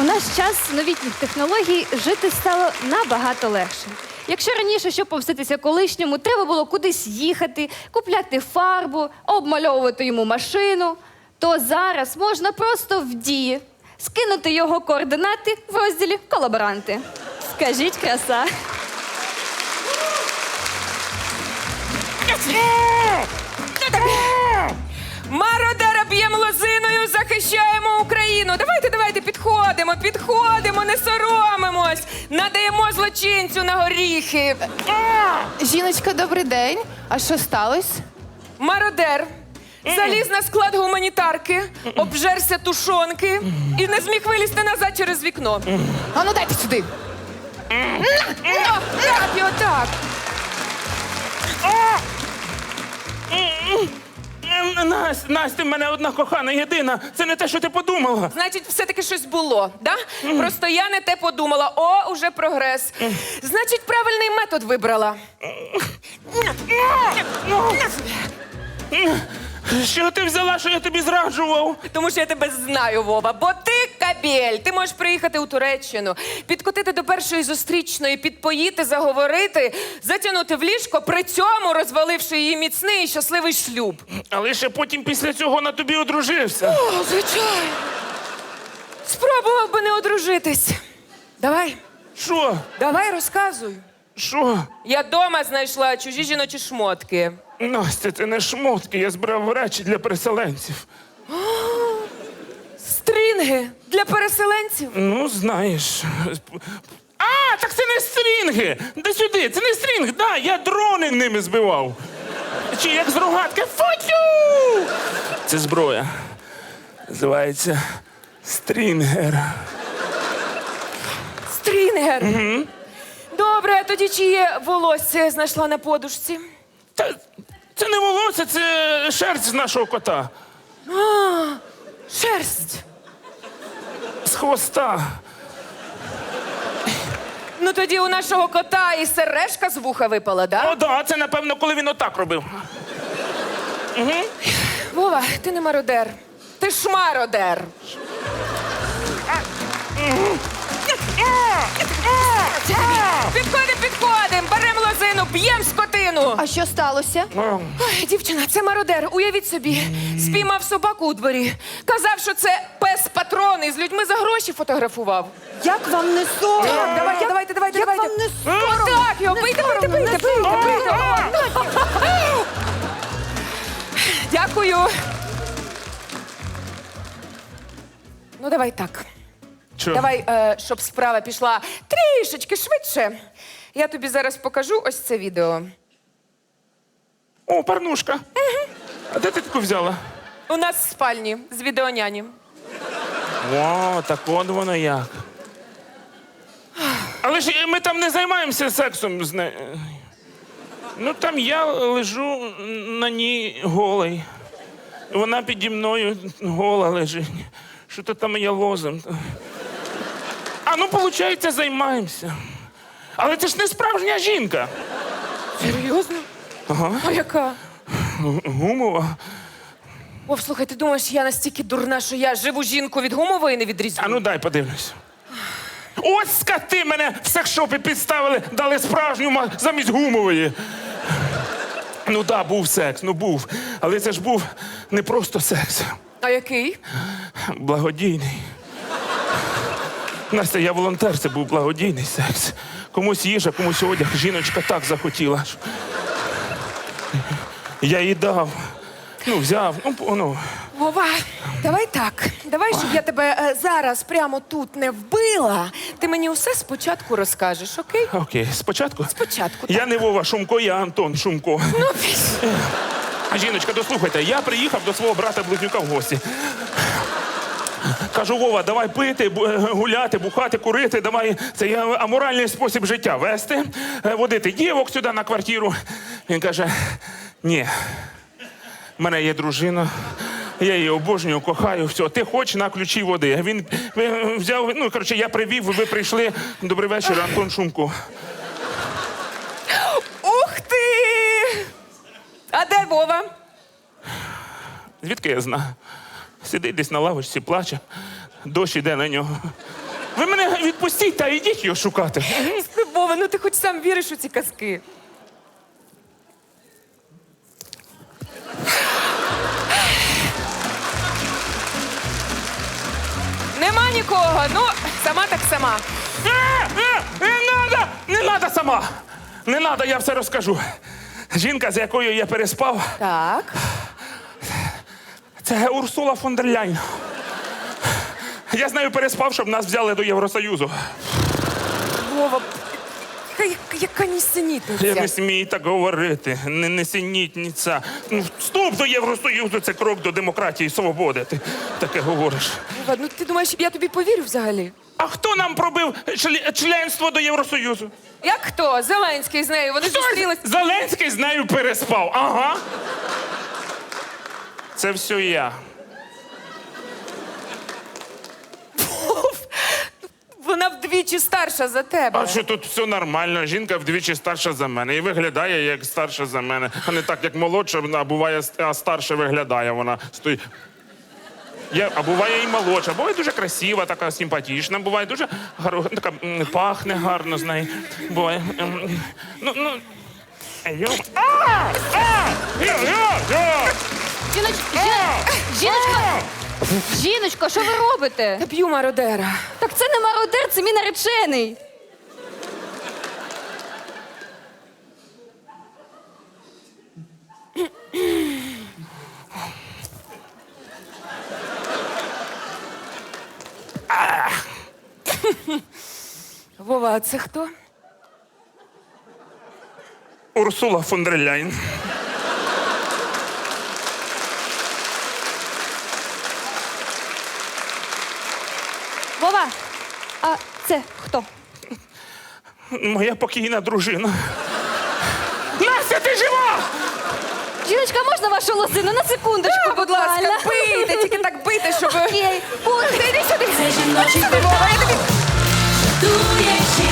У наш час новітніх технологій жити стало набагато легше. Якщо раніше, щоб повститися колишньому, треба було кудись їхати, купляти фарбу, обмальовувати йому машину, то зараз можна просто в дії скинути його координати в розділі колаборанти. Скажіть, краса. Мародера б'ємо лозиною, захищаємо підходимо, підходимо, не соромимось. Надаємо злочинцю на горіхи. Жіночка, добрий день. А що сталося? Мародер. Заліз на склад гуманітарки, обжерся тушонки і не зміг вилізти назад через вікно. А ну дайте сюди. Так, і отак. Настя, Настя, в мене одна кохана єдина. Це не те, що ти подумала. Значить, все-таки щось було, да? Просто я не те подумала. О, уже прогрес. Значить, правильний метод вибрала. Що ти взяла, що я тобі зраджував? Тому що я тебе знаю, Вова, бо ти кабель. Ти можеш приїхати у Туреччину, підкотити до першої зустрічної, підпоїти, заговорити, затягнути в ліжко, при цьому розваливши її міцний і щасливий шлюб. Але ще потім після цього на тобі одружився. О, звичайно. Спробував би не одружитись. Давай, Що? давай розказуй. Що? Я дома знайшла чужі жіночі шмотки. Настя, це не шмотки, я збирав речі для переселенців. Стрінги для переселенців. Ну, знаєш. А, так це не стрінги! Де сюди, це не стрінг, да, я дрони ними збивав. Чи як з рогатки футю! Це зброя. Називається стрінгер. Стрінгер. Добре, а тоді чиє волосся знайшла на подушці? Та це не волосся, це шерсть з нашого кота. А, Шерсть. Хвоста. Ну тоді у нашого кота і сережка з вуха випала, да? О, да, це напевно, коли він отак робив. Вова, ти не мародер. Ти шмародер. Підходим, скотину. А що сталося? Ой, дівчина, це мародер. Уявіть собі, спіймав собаку у дворі. Казав, що це пес патрон і з людьми за гроші фотографував. Як вам не соромно? Так, давайте, давайте, давайте, Як давайте. вам не Ну, Так, його бийте, бийте, бийте, бийте, бийте. О, Дякую. Ну, давай так. Що? Давай, е, щоб справа пішла трішечки швидше. Я тобі зараз покажу ось це відео. О, парнушка. А де ти таку взяла? У нас в спальні з відеоняні. О, так от воно як. Але ж ми там не займаємося сексом з нею. Ну там я лежу на ній голий. Вона піді мною гола лежить. Що то там я лозим. А ну, виходить, займаємося. Але це ж не справжня жінка. Серйозно? Ага. А яка? Гумова. Вов, слухай, ти думаєш, я настільки дурна, що я живу жінку від гумової не відрізню? А ну дай подивлюсь. Ось скати мене в секшопі підставили, дали справжню ма- замість гумової. Ну да, був секс, ну був. Але це ж був не просто секс, А який? благодійний. Настя, я волонтер, це був благодійний секс. Комусь їжа, комусь одяг. Жіночка так захотіла. що- Я їй дав. Ну, взяв. Ну, ну. Вова, давай так. Давай, щоб я тебе е, зараз прямо тут не вбила. Ти мені усе спочатку розкажеш, окей? Окей, спочатку? Спочатку, Я не Вова Шумко, я Антон Шумко. Жіночка, дослухайте, я приїхав до свого брата близнюка в гості. Кажу, Вова, давай пити, бу- е, гуляти, бухати, курити, давай це є аморальний спосіб життя вести, е, водити дівок сюди на квартиру. Він каже: ні, в мене є дружина, я її обожнюю, кохаю, все. Ти хочеш на ключі води. Він взяв, ну коротше, я привів, ви прийшли. Добрий вечір, Антон Шумко. Ух ти! А де Вова? Звідки я знаю? Сидить десь на лавочці, плаче, дощ іде на нього. Ви мене відпустіть та йдіть його шукати. Вова, ну ти хоч сам віриш у ці казки. Нема нікого. Ну, сама так сама. Е, е, не надо! Не надо сама! Не надо, я все розкажу. Жінка, з якою я переспав, Так. це Урсула фон дер Ляйн. Я з нею переспав, щоб нас взяли до Євросоюзу. Вова, яка, яка Я нісенітниця. не смій так говорити. Не несенітниця. Ну, вступ до Євросоюзу це крок до демократії і свободи. Ти таке говориш. Вова, ну ти думаєш, я тобі повірю взагалі? А хто нам пробив члі- членство до Євросоюзу? Як хто? Зеленський з нею. Вони зустрілись. Зеленський з нею переспав. Ага. Це все я. Вона вдвічі старша за тебе. А що тут все нормально? Жінка вдвічі старша за мене і виглядає як старша за мене, а не так, як молодша, а буває а старше виглядає. Вона стоїть. Є, а буває і молодша, буває дуже красива, така симпатична, буває дуже гарно, така м, пахне гарно з неї. Буває. м, Ну, ну. Йо. А! А! Йо, йо, йо! Жіноч... Жі... Жіночко! Жіночко, що ви робите? Та п'ю мародера. Так це не мародер, це мій наречений. Вова, а це хто? Урсула фон дер Ляйн. Вова, а це хто? Моя покійна дружина. Настя, ти жива! Жіночка, можна вашу лосину? На секундочку, будь ласка. Буквально. Бийте, тільки так бийте, щоб. Окей. Боже, йди сюди. Це жіночий Вова, я